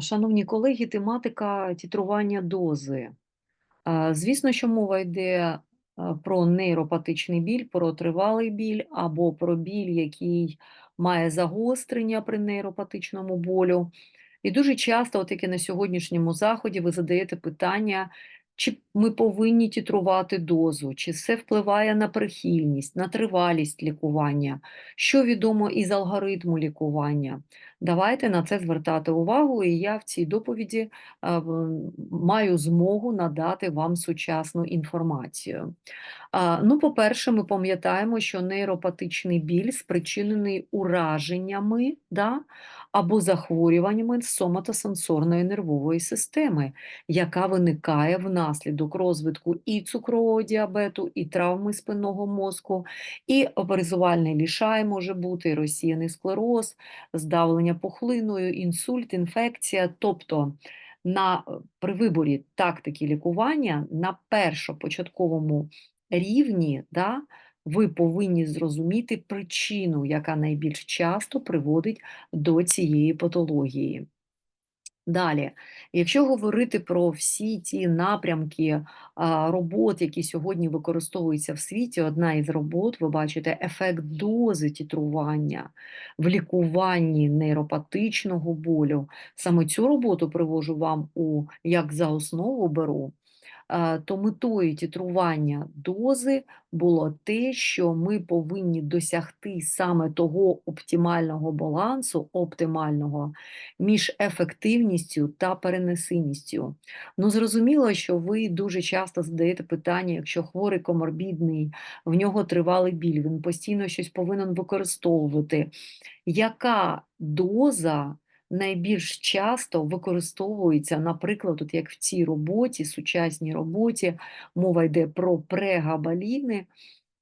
Шановні колеги, тематика тітрування дози. Звісно, що мова йде про нейропатичний біль, про тривалий біль або про біль, який має загострення при нейропатичному болю. І дуже часто, от як і на сьогоднішньому заході, ви задаєте питання, чи ми повинні тітрувати дозу, чи це впливає на прихильність, на тривалість лікування, що відомо із алгоритму лікування. Давайте на це звертати увагу, і я в цій доповіді е, маю змогу надати вам сучасну інформацію. Ну, по-перше, ми пам'ятаємо, що нейропатичний біль спричинений ураженнями да, або захворюваннями соматосенсорної нервової системи, яка виникає внаслідок розвитку і цукрового діабету, і травми спинного мозку, і образувальний лішай може бути, розсіяний склероз, здавлення пухлиною, інсульт, інфекція. Тобто на, е, при виборі тактики лікування на першопочатковому рівні да, ви повинні зрозуміти причину, яка найбільш часто приводить до цієї патології. Далі, якщо говорити про всі ті напрямки робот, які сьогодні використовуються в світі, одна із робот, ви бачите, ефект дози тітрування в лікуванні нейропатичного болю. Саме цю роботу привожу вам у як за основу беру. Е, то метою тітрування дози було те, що ми повинні досягти саме того оптимального балансу, оптимального між ефективністю та перенесеністю. Ну, зрозуміло, що ви дуже часто задаєте питання, якщо хворий коморбідний, в нього тривалий біль, він постійно щось повинен використовувати. Яка доза найбільш часто використовується, наприклад, от як в цій роботі, сучасній роботі, мова йде про прегабаліни.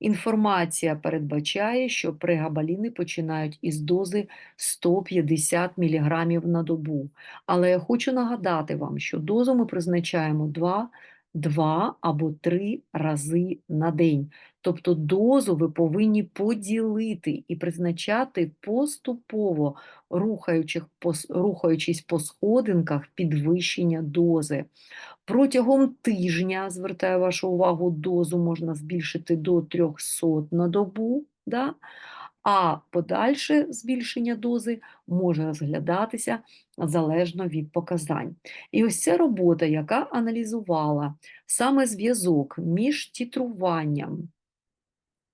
Інформація передбачає, що прегабаліни починають із дози 150 мг на добу. Але я хочу нагадати вам, що дозу ми призначаємо 2, 2 або 3 рази на день. Тобто дозу ви повинні поділити і призначати поступово, рухаючись по сходинках підвищення дози. Протягом тижня, звертаю вашу увагу, дозу можна збільшити до 300 на добу, да? А подальше збільшення дози може розглядатися залежно від показань. І ось ця робота, яка аналізувала саме зв'язок між тітруванням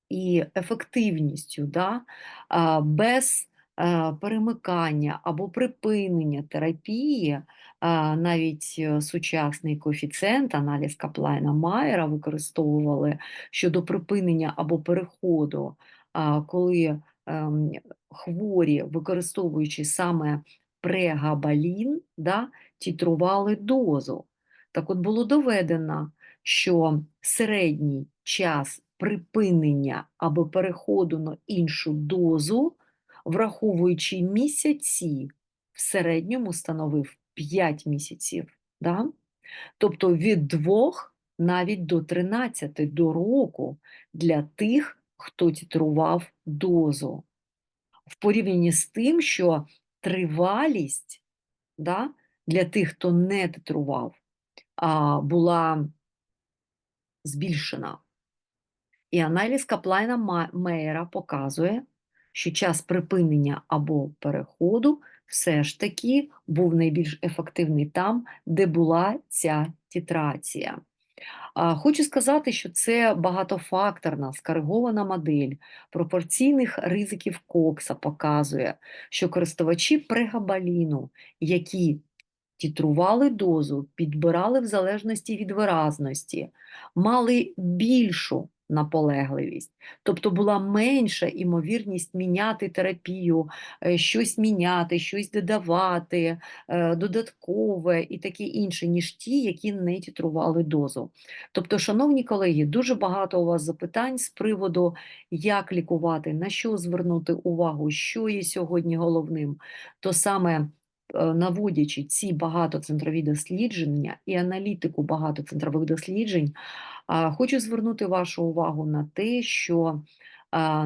і ефективністю, да, без е, перемикання або припинення терапії, навіть е, сучасний коефіцієнт, аналіз Каплайна Майера використовували щодо припинення або переходу, коли ем, хворі, використовуючи саме прегабалін, да, тітрували дозу. Так от було доведено, що середній час припинення або переходу на іншу дозу, враховуючи місяці, в середньому становив 5 місяців. Да? Тобто від 2 навіть до 13 до року для тих, хто титрував дозу. В порівнянні з тим, що тривалість да, для тих, хто не титрував, була збільшена. І аналіз Каплайна Мейера показує, що час припинення або переходу все ж таки був найбільш ефективний там, де була ця титрація. Хочу сказати, що це багатофакторна скоригована модель пропорційних ризиків Кокса показує, що користувачі прегабаліну, які тітрували дозу, підбирали в залежності від виразності, мали більшу наполегливість, тобто була менша імовірність міняти терапію, е, щось міняти, щось додавати, е, додаткове і таке інше, ніж ті, які не тітрували дозу. Тобто, шановні колеги, дуже багато у вас запитань з приводу, як лікувати, на що звернути увагу, що є сьогодні головним, то саме е, наводячи ці багатоцентрові дослідження і аналітику багатоцентрових досліджень, хочу звернути вашу увагу на те, що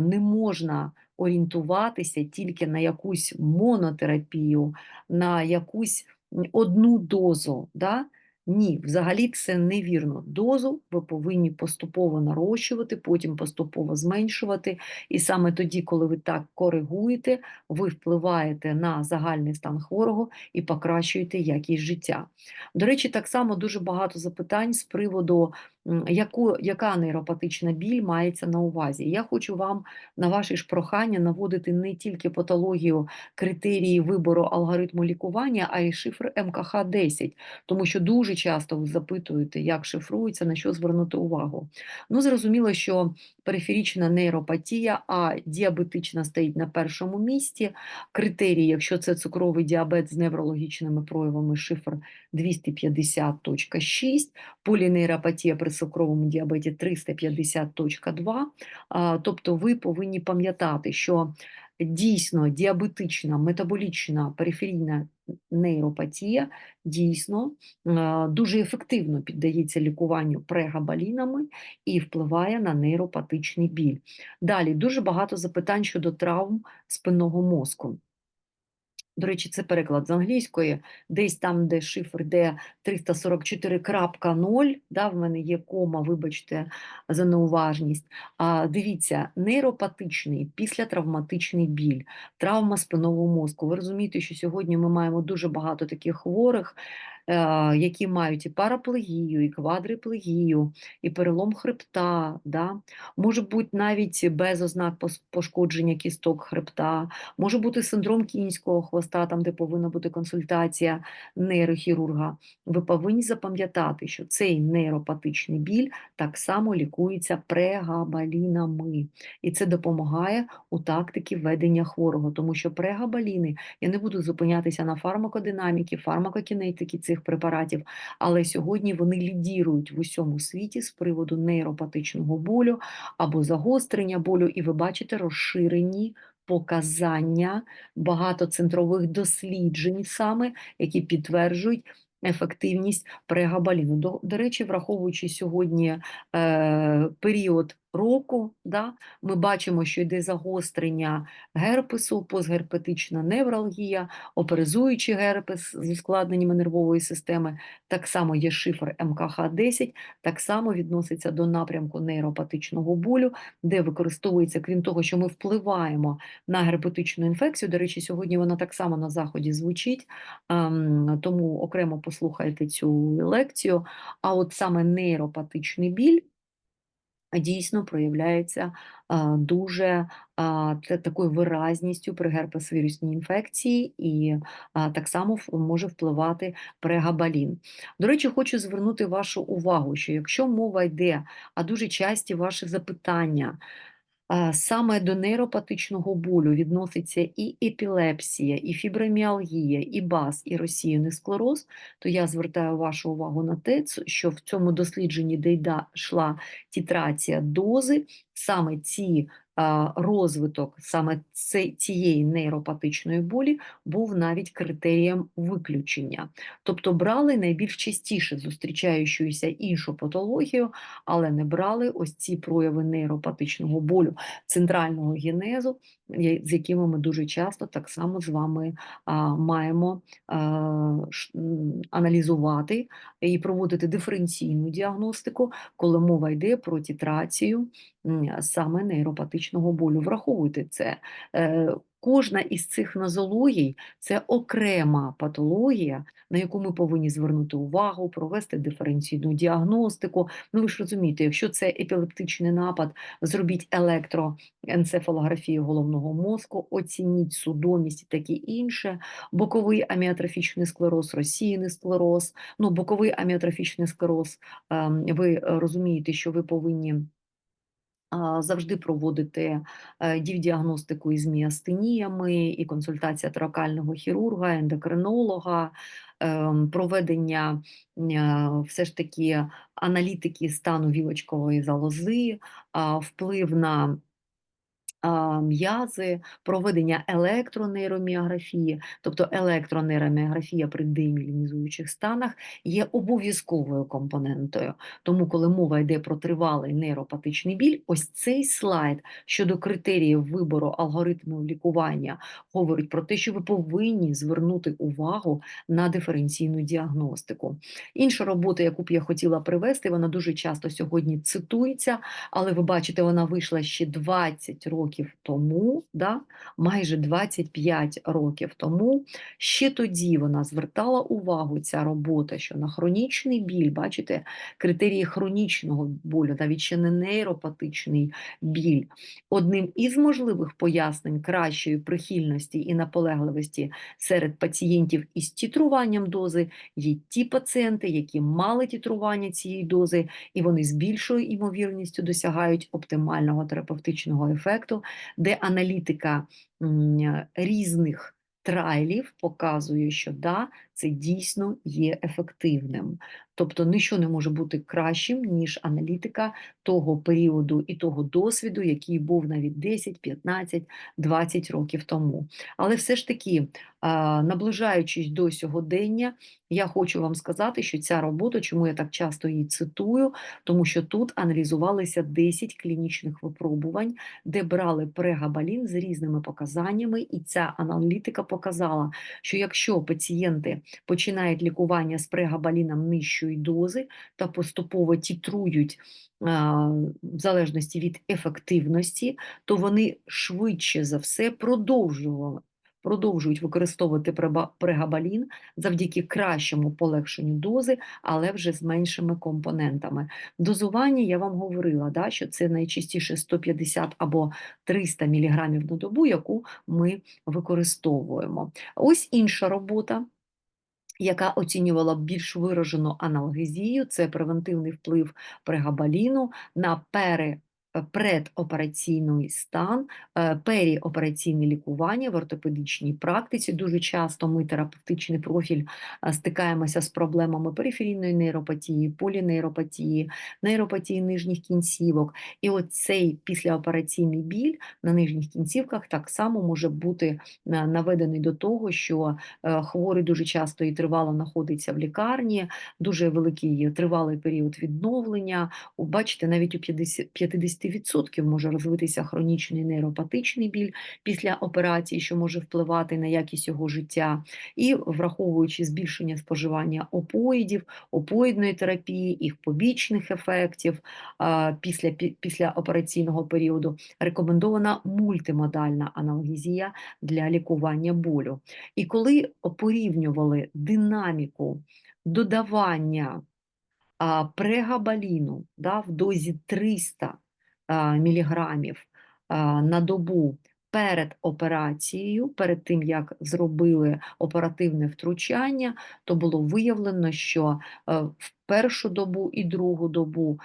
не можна орієнтуватися тільки на якусь монотерапію, на якусь одну дозу. Да? Ні, взагалі це невірно. Дозу ви повинні поступово нарощувати, потім поступово зменшувати. І саме тоді, коли ви так коригуєте, ви впливаєте на загальний стан хворого і покращуєте якість життя. До речі, так само дуже багато запитань з приводу, яку, яка нейропатична біль мається на увазі. Я хочу вам на ваші ж прохання наводити не тільки патологію критерії вибору алгоритму лікування, а й шифр МКХ-10, тому що дуже часто ви запитуєте, як шифрується, на що звернути увагу. Ну, зрозуміло, що периферічна нейропатія, а діабетична стоїть на першому місці. Критерії, якщо це цукровий діабет з неврологічними проявами, шифр 250.6, полінейропатія цукровому діабеті 350.2. Тобто ви повинні пам'ятати, що дійсно діабетична, метаболічна, периферійна нейропатія дійсно дуже ефективно піддається лікуванню прегабалінами і впливає на нейропатичний біль. Далі дуже багато запитань щодо травм спинного мозку. До речі, це переклад з англійської, десь там, де шифр, де 344.0, да, в мене є кома, вибачте, за неуважність. А, дивіться, нейропатичний, післятравматичний біль, травма спинного мозку. Ви розумієте, що сьогодні ми маємо дуже багато таких хворих, які мають і параплегію, і квадриплегію, і перелом хребта, да? може бути навіть без ознак пошкодження кісток хребта, може бути синдром кінського хвоста, там де повинна бути консультація нейрохірурга. Ви повинні запам'ятати, що цей нейропатичний біль так само лікується прегабалінами, і це допомагає у тактиці ведення хворого, тому що прегабаліни, я не буду зупинятися на фармакодинаміки, фармакокінетики препаратів, але сьогодні вони лідірують в усьому світі з приводу нейропатичного болю або загострення болю, і ви бачите розширені показання багатоцентрових досліджень саме, які підтверджують ефективність прегабаліну. До, до речі, враховуючи сьогодні е, період року, да, ми бачимо, що йде загострення герпесу, постгерпетична невралгія, оперизуючий герпес з ускладненнями нервової системи, так само є шифр МКХ-10, так само відноситься до напрямку нейропатичного болю, де використовується, крім того, що ми впливаємо на герпетичну інфекцію. До речі, сьогодні вона так само на заході звучить, ем, тому окремо послухайте цю лекцію. А от саме нейропатичний біль дійсно проявляється дуже такою виразністю при герпесвірусній інфекції і так само може впливати прегабалін. До речі, хочу звернути вашу увагу, що якщо мова йде, а дуже часті ваші запитання, Саме до нейропатичного болю відноситься і епілепсія, і фіброміалгія, і БАС, і розсіяний склероз, то я звертаю вашу увагу на те, що в цьому дослідженні, де йшла тітрація дози, саме ці розвиток саме цієї нейропатичної болі був навіть критерієм виключення. Тобто брали найбільш частіше зустрічаючуюся іншу патологію, але не брали ось ці прояви нейропатичного болю центрального генезу, з якими ми дуже часто так само з вами маємо аналізувати і проводити диференційну діагностику, коли мова йде про титрацію м, саме нейропатичного болю. Враховуйте це. Е, Кожна із цих нозологій це окрема патологія, на яку ми повинні звернути увагу, провести диференційну діагностику. Ну ви ж розумієте, якщо це епілептичний напад, зробіть електроенцефалографію головного мозку, оцініть судомість і таке інше, боковий аміотрофічний склероз, розсіяний склероз, ну боковий аміотрофічний склероз, ем, ви розумієте, що ви повинні завжди проводити дівдіагностику діагностику із міастеніями, і консультація тракального хірурга, ендокринолога, ем, проведення е, все ж таки аналітики стану вілочкової залози, вплив на м'язи, проведення електронейроміографії, тобто електронейроміографія при демілінізуючих станах є обов'язковою компонентою. Тому, коли мова йде про тривалий нейропатичний біль, ось цей слайд щодо критеріїв вибору алгоритмів лікування говорить про те, що ви повинні звернути увагу на диференційну діагностику. Інша робота, яку б я хотіла привести, вона дуже часто сьогодні цитується, але ви бачите, вона вийшла ще 20 років тому, да, майже 25 років тому. Ще тоді вона звертала увагу, ця робота, що на хронічний біль, бачите, критерії хронічного болю, навіть ще не нейропатичний біль. Одним із можливих пояснень кращої прихильності і наполегливості серед пацієнтів із тітруванням дози є ті пацієнти, які мали тітрування цієї дози, і вони з більшою імовірністю досягають оптимального терапевтичного ефекту, де аналітика різних трайлів показує, що да, це дійсно є ефективним. Тобто ніщо не може бути кращим, ніж аналітика того періоду і того досвіду, який був навіть 10, 15, 20 років тому. Але все ж таки, наближаючись до сьогодення, я хочу вам сказати, що ця робота, чому я так часто її цитую, тому що тут аналізувалися 10 клінічних випробувань, де брали прегабалін з різними показаннями, і ця аналітика показала, що якщо пацієнти починають лікування з прегабаліном нижчої дози та поступово тітрують в залежності від ефективності, то вони швидше за все продовжували. Продовжують використовувати прегабалін завдяки кращому полегшенню дози, але вже з меншими компонентами. Дозування я вам говорила, да, що це найчастіше 150 або 300 мг на добу, яку ми використовуємо. Ось інша робота яка оцінювала більш виражену аналгезію, це превентивний вплив прегабаліну на пере. Предопераційний стан, е, періопераційне лікування в ортопедичній практиці. Дуже часто ми терапевтичний профіль е, стикаємося з проблемами периферійної нейропатії, полінейропатії, нейропатії нижніх кінцівок. І оцей післяопераційний біль на нижніх кінцівках так само може бути е, наведений до того, що е, хворий дуже часто і тривало знаходиться в лікарні, дуже великий тривалий період відновлення. Бачите, навіть у 50%, 50% може розвитися хронічний нейропатичний біль після операції, що може впливати на якість його життя, і враховуючи збільшення споживання опоїдів, опоїдної терапії, їх побічних ефектів після, після операційного періоду, рекомендована мультимодальна аналгезія для лікування болю. І коли порівнювали динаміку додавання прегабаліну да, в дозі 300 а, міліграмів на добу перед операцією, перед тим як зробили оперативне втручання, то було виявлено, що е, в першу добу і другу добу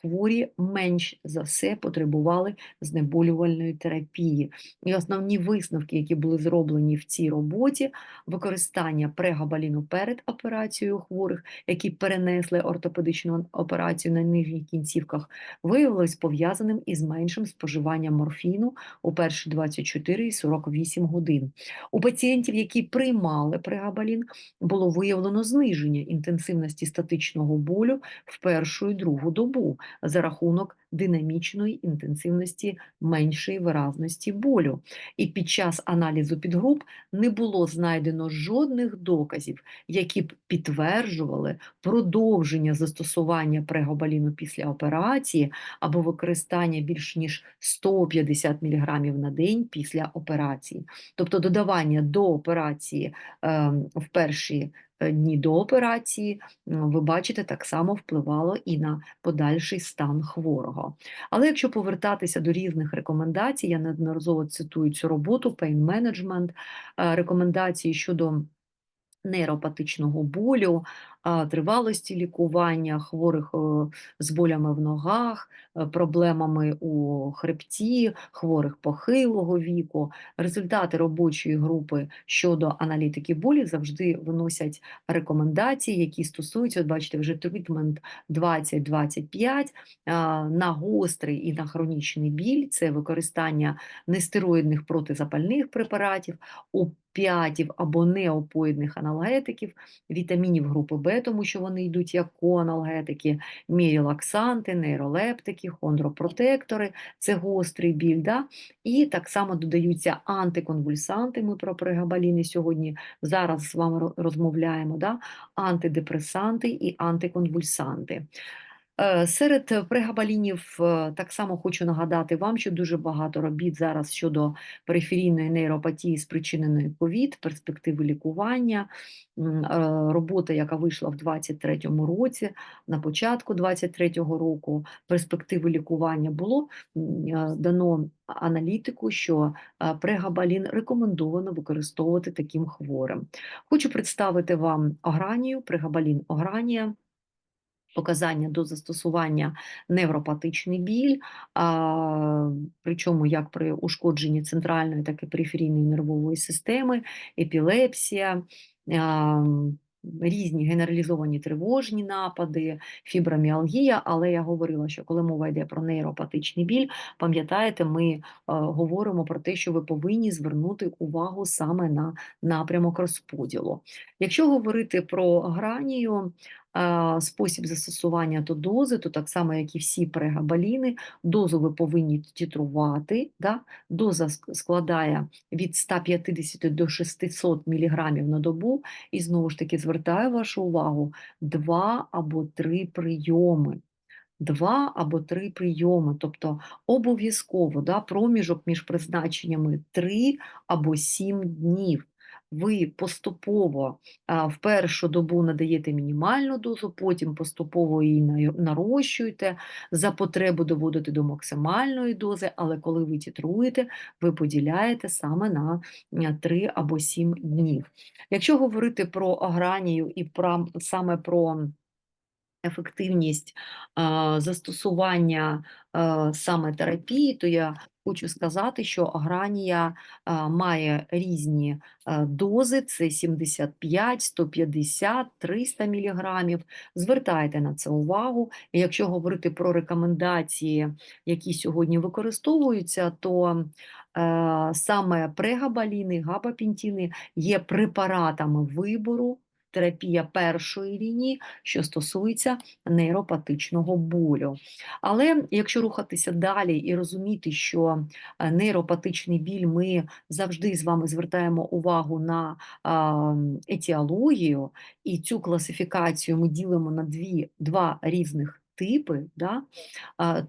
хворі менш за все потребували знеболювальної терапії. І основні висновки, які були зроблені в цій роботі, використання прегабаліну перед операцією хворих, які перенесли ортопедичну операцію на нижніх кінцівках, виявилось пов'язаним із меншим споживанням морфіну у перші 24 і 48 годин. У пацієнтів, які приймали прегабалін, було виявлено зниження інтенсивності статичного болю в першу і другу добу за рахунок динамічної інтенсивності меншої виразності болю. І під час аналізу підгруп не було знайдено жодних доказів, які б підтверджували продовження застосування прегобаліну після операції або використання більш ніж 150 мг на день після операції. Тобто додавання до операції ем, в перші е, дні до операції, ви бачите, так само впливало і на подальший стан хворого. Але якщо повертатися до різних рекомендацій, я неодноразово цитую цю роботу Pain Management, е, рекомендації щодо нейропатичного болю, тривалості лікування, хворих е, з болями в ногах, е, проблемами у хребті, хворих похилого віку. Результати робочої групи щодо аналітики болі завжди виносять рекомендації, які стосуються, от бачите, вже трітмент 2025 а, на гострий і на хронічний біль, це використання нестероїдних протизапальних препаратів, опіатів або неопоїдних аналгетиків, вітамінів групи Б, тому що вони йдуть як коаналгетики, мірілаксанти, нейролептики, хондропротектори, це гострий біль. Да? І так само додаються антиконвульсанти. Ми про прегабаліни сьогодні зараз з вами розмовляємо, да? антидепресанти і антиконвульсанти. Е, Серед прегабалінів е, так само хочу нагадати вам, що дуже багато робіт зараз щодо периферійної нейропатії, спричиненої ковід, перспективи лікування. Е, Робота, яка вийшла в 2023 році, на початку 2023 року, перспективи лікування було дано аналітику, що прегабалін рекомендовано використовувати таким хворим. Хочу представити вам огранію, прегабалін огранія показання до застосування невропатичний біль, а, причому як при ушкодженні центральної, так і периферійної нервової системи, епілепсія. а, Різні генералізовані тривожні напади, фіброміалгія, але я говорила, що коли мова йде про нейропатичний біль, пам'ятаєте, ми е, говоримо про те, що ви повинні звернути увагу саме на напрямок розподілу. Якщо говорити про гранію, спосіб застосування до дози, то так само, як і всі прегабаліни, дозу ви повинні титрувати. Да? Доза складає від 150 до 600 мг на добу. І знову ж таки звертаю вашу увагу: два або три прийоми. Два або три прийоми, тобто обов'язково да, проміжок між призначеннями 3 або 7 днів. Ви поступово в першу добу надаєте мінімальну дозу, потім поступово її нарощуєте, за потребу доводите до максимальної дози, але коли ви тітруєте, ви поділяєте саме на 3 або 7 днів. Якщо говорити про агранію і саме про ефективність застосування саме терапії, то я хочу сказати, що агранія має різні дози: це 75, 150, 300 мг. Звертайте на це увагу. Якщо говорити про рекомендації, які сьогодні використовуються, то саме прегабаліни, габапентіни є препаратами вибору. Терапія першої лінії, що стосується нейропатичного болю. Але якщо рухатися далі і розуміти, що е, нейропатичний біль ми завжди з вами звертаємо увагу на етіологію, і цю класифікацію ми ділимо на дві, два різних типи, да,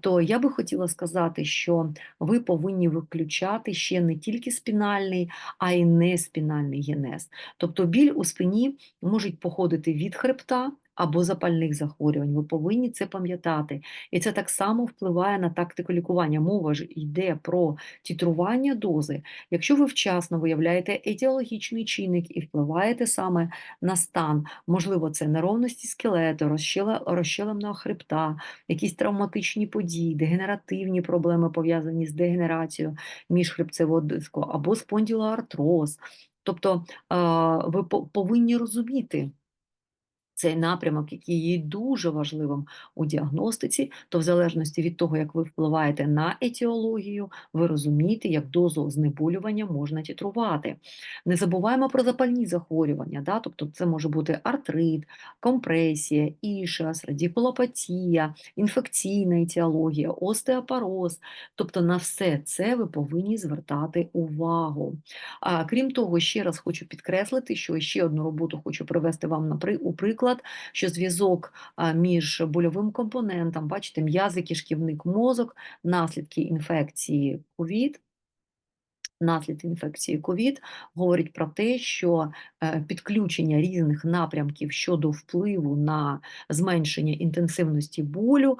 то я би хотіла сказати, що ви повинні виключати ще не тільки спінальний, а й неспінальний генез. Тобто біль у спині можуть походити від хребта або запальних захворювань. Ви повинні це пам'ятати. І це так само впливає на тактику лікування. Мова ж йде про тітрування дози. Якщо ви вчасно виявляєте етіологічний чинник і впливаєте саме на стан, можливо, це неровності скелету, розщеле- розщелемного хребта, якісь травматичні події, дегенеративні проблеми пов'язані з дегенерацією міжхребцевого диску або спондилоартроз. Тобто ви повинні розуміти цей напрямок, який є дуже важливим у діагностиці, то в залежності від того, як ви впливаєте на етіологію, ви розумієте, як дозу знеболювання можна титрувати. Не забуваємо про запальні захворювання, да? тобто це може бути артрит, компресія, ішас, радикулопатія, інфекційна етіологія, остеопороз. Тобто на все це ви повинні звертати увагу. А, крім того, ще раз хочу підкреслити, що ще одну роботу хочу привести вам на у приклад, що зв'язок між больовим компонентом, бачите, м'язи, кишківник, мозок, наслідки інфекції ковід. Наслідки інфекції ковід говорить про те, що е, підключення різних напрямків щодо впливу на зменшення інтенсивності болю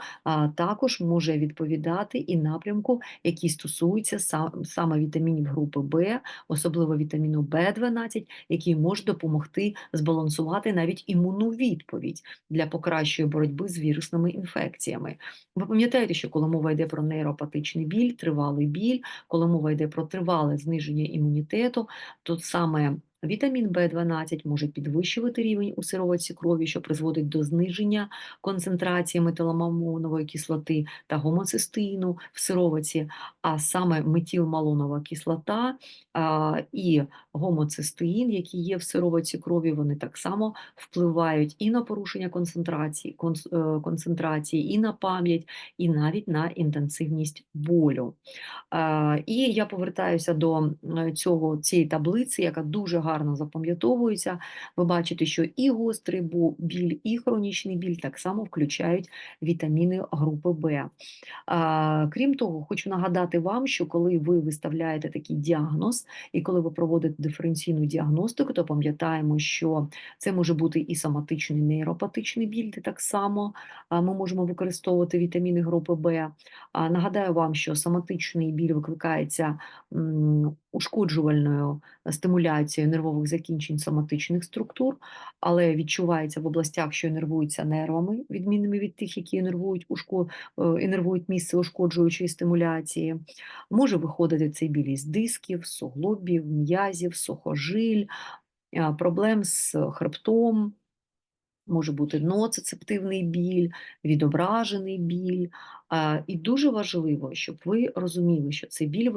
також може відповідати і напрямку, який стосується саме вітамінів групи Б, особливо вітаміну В12, який може допомогти збалансувати навіть імунну відповідь для покращої боротьби з вірусними інфекціями. Ви пам'ятаєте, що коли мова йде про нейропатичний біль, тривалий біль, коли мова йде про тривале зниження імунітету, то саме Вітамін В12 може підвищувати рівень у сироватці крові, що призводить до зниження концентрації метиламамонової кислоти та гомоцистеїну в сироватці, а саме метилмалонова кислота і гомоцистеїн, які є в сироватці крові, вони так само впливають і на порушення концентрації, е, концентрації, і на пам'ять, і навіть на інтенсивність болю. І я повертаюся до е, цього цієї таблиці, яка дуже гарно запам'ятовується. Ви бачите, що і гострий біль, і хронічний біль так само включають вітаміни групи Б. Крім того, хочу нагадати вам, що коли ви виставляєте такий діагноз, і коли ви проводите диференційну діагностику, то пам'ятаємо, що це може бути і соматичний нейропатичний біль, де так само ми можемо використовувати вітаміни групи Б. Нагадаю вам, що соматичний біль викликається ушкоджувальною стимуляцією нервових закінчень соматичних структур, але відчувається в областях, що інервуються нервами, відмінними від тих, які інервують, ушко, е, інервують місце ушкоджуючої стимуляції. Може виходити цей біль із дисків, суглобів, м'язів, сухожиль, проблем з хребтом, може бути ноцицептивний біль, відображений біль. І дуже важливо, щоб ви розуміли, що цей біль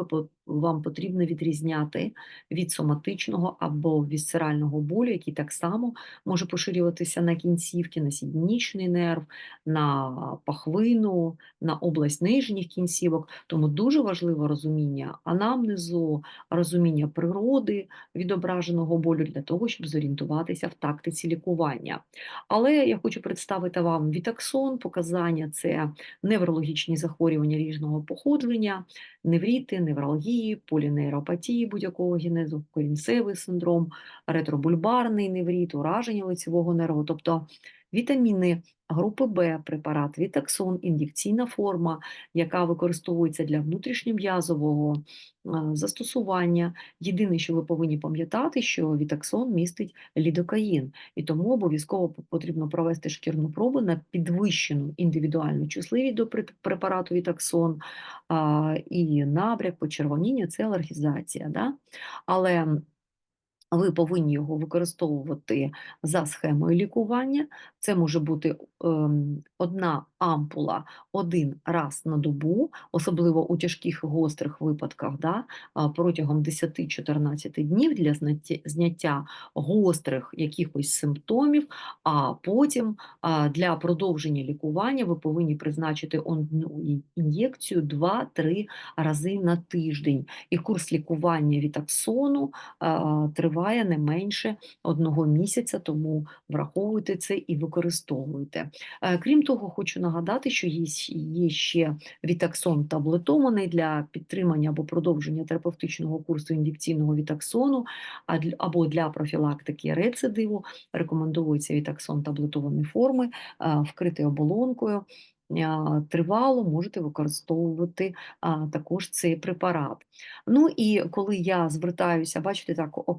вам потрібно відрізняти від соматичного або вісцерального болю, який так само може поширюватися на кінцівки, на сіднічний нерв, на пахвину, на область нижніх кінцівок. Тому дуже важливо розуміння анамнезу, розуміння природи відображеного болю для того, щоб зорієнтуватися в тактиці лікування. Але я хочу представити вам вітаксон, показання це неврологічні захворювання різного походження, невріти, невралгії, полінейропатії будь-якого генезу, корінцевий синдром, ретробульбарний невріт, ураження лицевого нерву, тобто вітаміни групи Б, препарат Вітаксон, ін'єкційна форма, яка використовується для внутрішньом'язового застосування. Єдине, що ви повинні пам'ятати, що Вітаксон містить лідокаїн, і тому обов'язково потрібно провести шкірну пробу на підвищену індивідуальну чутливість до преп- препарату Вітаксон і набряк, почервоніння це алергізація. Да? Але ви повинні його використовувати за схемою лікування. Це може бути ем, одна ампула один раз на добу, особливо у тяжких гострих випадках, да, протягом 10-14 днів для зняття, гострих якихось симптомів, а потім для продовження лікування ви повинні призначити одну ін'єкцію 2-3 рази на тиждень. І курс лікування вітаксону а, триває не менше одного місяця, тому враховуйте це і використовуйте. Е, Крім того, хочу нагадати, що є, ще вітаксон таблетований для підтримання або продовження терапевтичного курсу ін'єкційного вітаксону або для профілактики рецидиву. Рекомендується вітаксон таблетованої форми, е, вкритий оболонкою. Е, Тривало можете використовувати а, також цей препарат. Ну і коли я звертаюся, бачите, так е,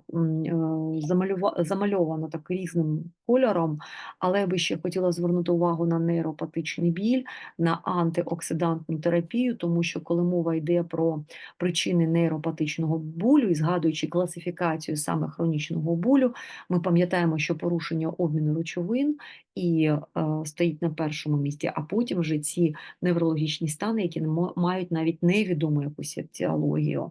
замальовано так різним кольором, але я би ще хотіла звернути увагу на нейропатичний біль, на антиоксидантну терапію, тому що коли мова йде про причини нейропатичного болю і згадуючи класифікацію саме хронічного болю, ми пам'ятаємо, що порушення обміну речовин і е, стоїть на першому місці, а потім вже ці неврологічні стани, які мають навіть невідому якусь етіологію.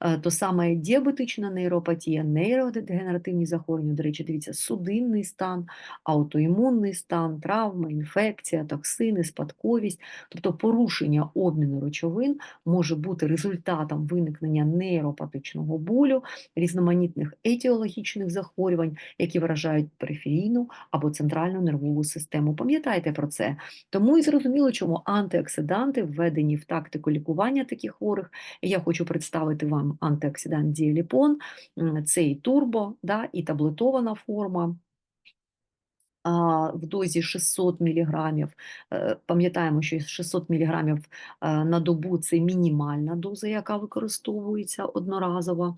Е, То саме діабетична нейропатія, нейродегенеративні захворювання, до речі, дивіться, судинний стан, аутоімунний стан, травми, інфекція, токсини, спадковість, тобто порушення обміну речовин може бути результатом виникнення нейропатичного болю, різноманітних етіологічних захворювань, які виражають периферійну або центральну нервову систему. Пам'ятайте про це. Тому і зрозуміло, чому антиоксиданти введені в тактику лікування таких хворих. Я хочу представити вам антиоксидант діаліпон, м, це і турбо, да, і таблетована форма в дозі 600 мг. Е, Пам'ятаємо, що 600 мг е, на добу це мінімальна доза, яка використовується одноразово.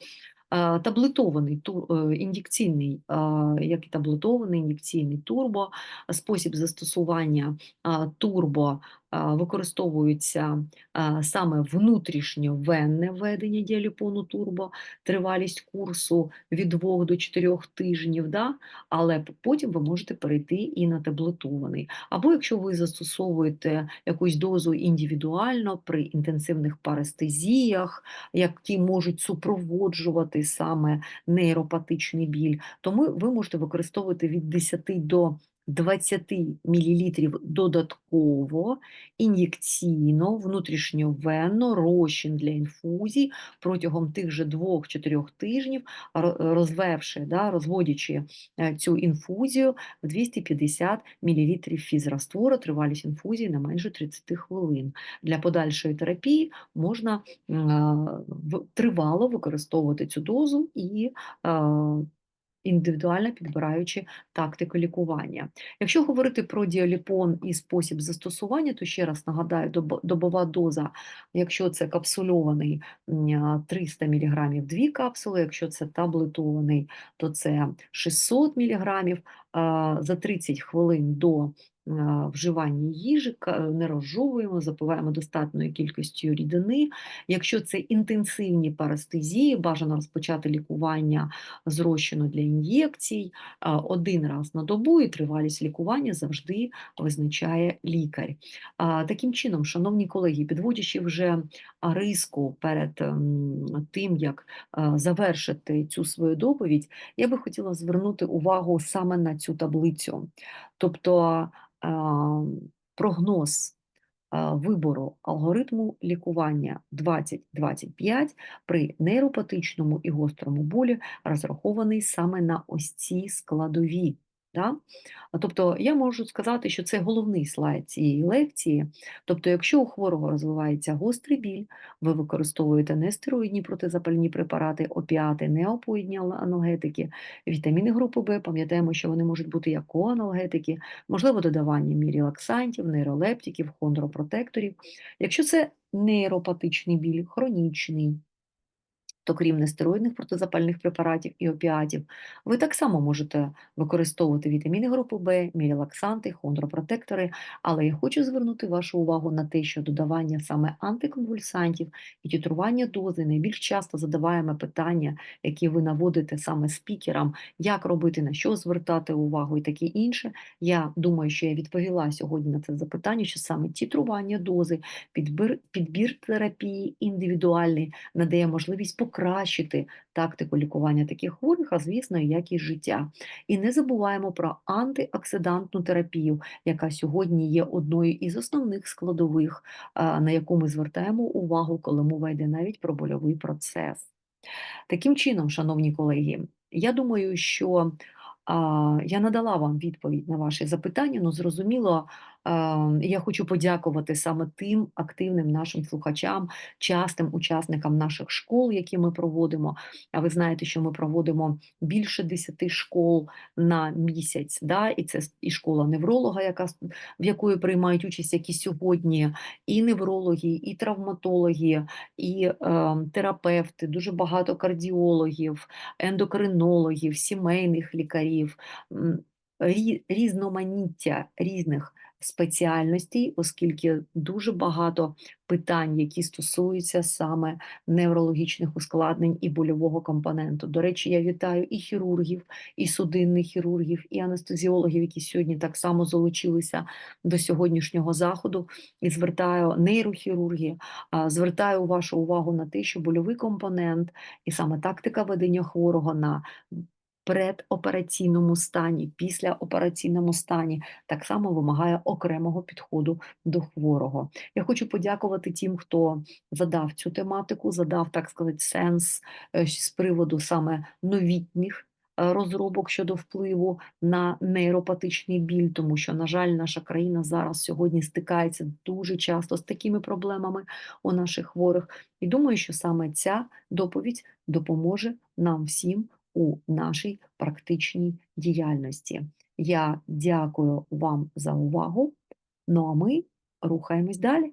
Е, Таблетований індікційний, е, е, як і таблетований ін'єкційний турбо, спосіб застосування е, турбо е, використовується саме внутрішньовенне введення діаліпону турбо, тривалість курсу від 2 до 4 тижнів, да? але потім ви можете перейти і на таблетований. Або якщо ви застосовуєте якусь дозу індивідуально при інтенсивних парестезіях, які можуть супроводжувати саме нейропатичний біль, то ми, ви можете використовувати від 10 до 20 мл додатково ін'єкційно, внутрішньовенно, розчин для інфузій протягом тих же 2-4 тижнів, розвевши, да, розводячи е, цю інфузію в 250 мл фізраствору, тривалість інфузії не менше 30 хвилин. Для подальшої терапії можна м, тривало використовувати цю дозу і а, індивідуально підбираючи тактику лікування. Якщо говорити про діаліпон і спосіб застосування, то ще раз нагадаю, добова доза, якщо це капсульований 300 мг дві капсули, якщо це таблетований, то це 600 мг за 30 хвилин до вживання їжі, не розжовуємо, запиваємо достатньою кількістю рідини. Якщо це інтенсивні парестезії, бажано розпочати лікування з розчину для ін'єкцій один раз на добу, і тривалість лікування завжди визначає лікар. Таким чином, шановні колеги, підводячи вже риску перед тим, як завершити цю свою доповідь, я би хотіла звернути увагу саме на цю таблицю. Тобто прогноз вибору алгоритму лікування 2025 при нейропатичному і гострому болі розрахований саме на ось ці складові. Да? Тобто я можу сказати, що це головний слайд цієї лекції. Тобто, якщо у хворого розвивається гострий біль, ви використовуєте нестероїдні протизапальні препарати, опіати, неопоїдні ал- анальгетики, вітаміни групи В, пам'ятаємо, що вони можуть бути як коанальгетики, можливо, додавання мірілаксантів, нейролептиків, хондропротекторів. Якщо це нейропатичний біль, хронічний, то крім нестероїдних протизапальних препаратів і опіатів, ви так само можете використовувати вітаміни групи В, мірілаксанти, хондропротектори, але я хочу звернути вашу увагу на те, що додавання саме антиконвульсантів і титрування дози найбільш часто задаваємо питання, які ви наводите саме спікерам, як робити, на що звертати увагу і таке інше. Я думаю, що я відповіла сьогодні на це запитання, що саме титрування дози, підбір, підбір терапії індивідуальний надає можливість покращити тактику лікування таких хворих, а звісно, якість життя. І не забуваємо про антиоксидантну терапію, яка сьогодні є одною із основних складових, на яку ми звертаємо увагу, коли мова йде навіть про больовий процес. Таким чином, шановні колеги, я думаю, що я надала вам відповідь на ваші запитання. Ну, зрозуміло, я хочу подякувати саме тим активним нашим слухачам, частим учасникам наших школ, які ми проводимо. А ви знаєте, що ми проводимо більше 10 школ на місяць, да? і це і школа невролога, яка в якої приймають участь які сьогодні, і неврологи, і травматологи, і е, терапевти, дуже багато кардіологів, ендокринологів, сімейних лікарів, різноманіття різних спеціальностей, оскільки дуже багато питань, які стосуються саме неврологічних ускладнень і больового компоненту. До речі, я вітаю і хірургів, і судинних хірургів, і анестезіологів, які сьогодні так само залучилися до сьогоднішнього заходу, і звертаю нейрохірургії, звертаю вашу увагу на те, що больовий компонент і саме тактика ведення хворого на предопераційному стані, післяопераційному стані, так само вимагає окремого підходу до хворого. Я хочу подякувати тим, хто задав цю тематику, задав так сказати сенс е, з приводу саме новітніх. Е, розробок щодо впливу на нейропатичний біль, тому що, на жаль, наша країна зараз сьогодні стикається дуже часто з такими проблемами у наших хворих, і думаю, що саме ця доповідь допоможе нам всім у нашій практичній діяльності. Я дякую вам за увагу. Ну а ми рухаємось далі.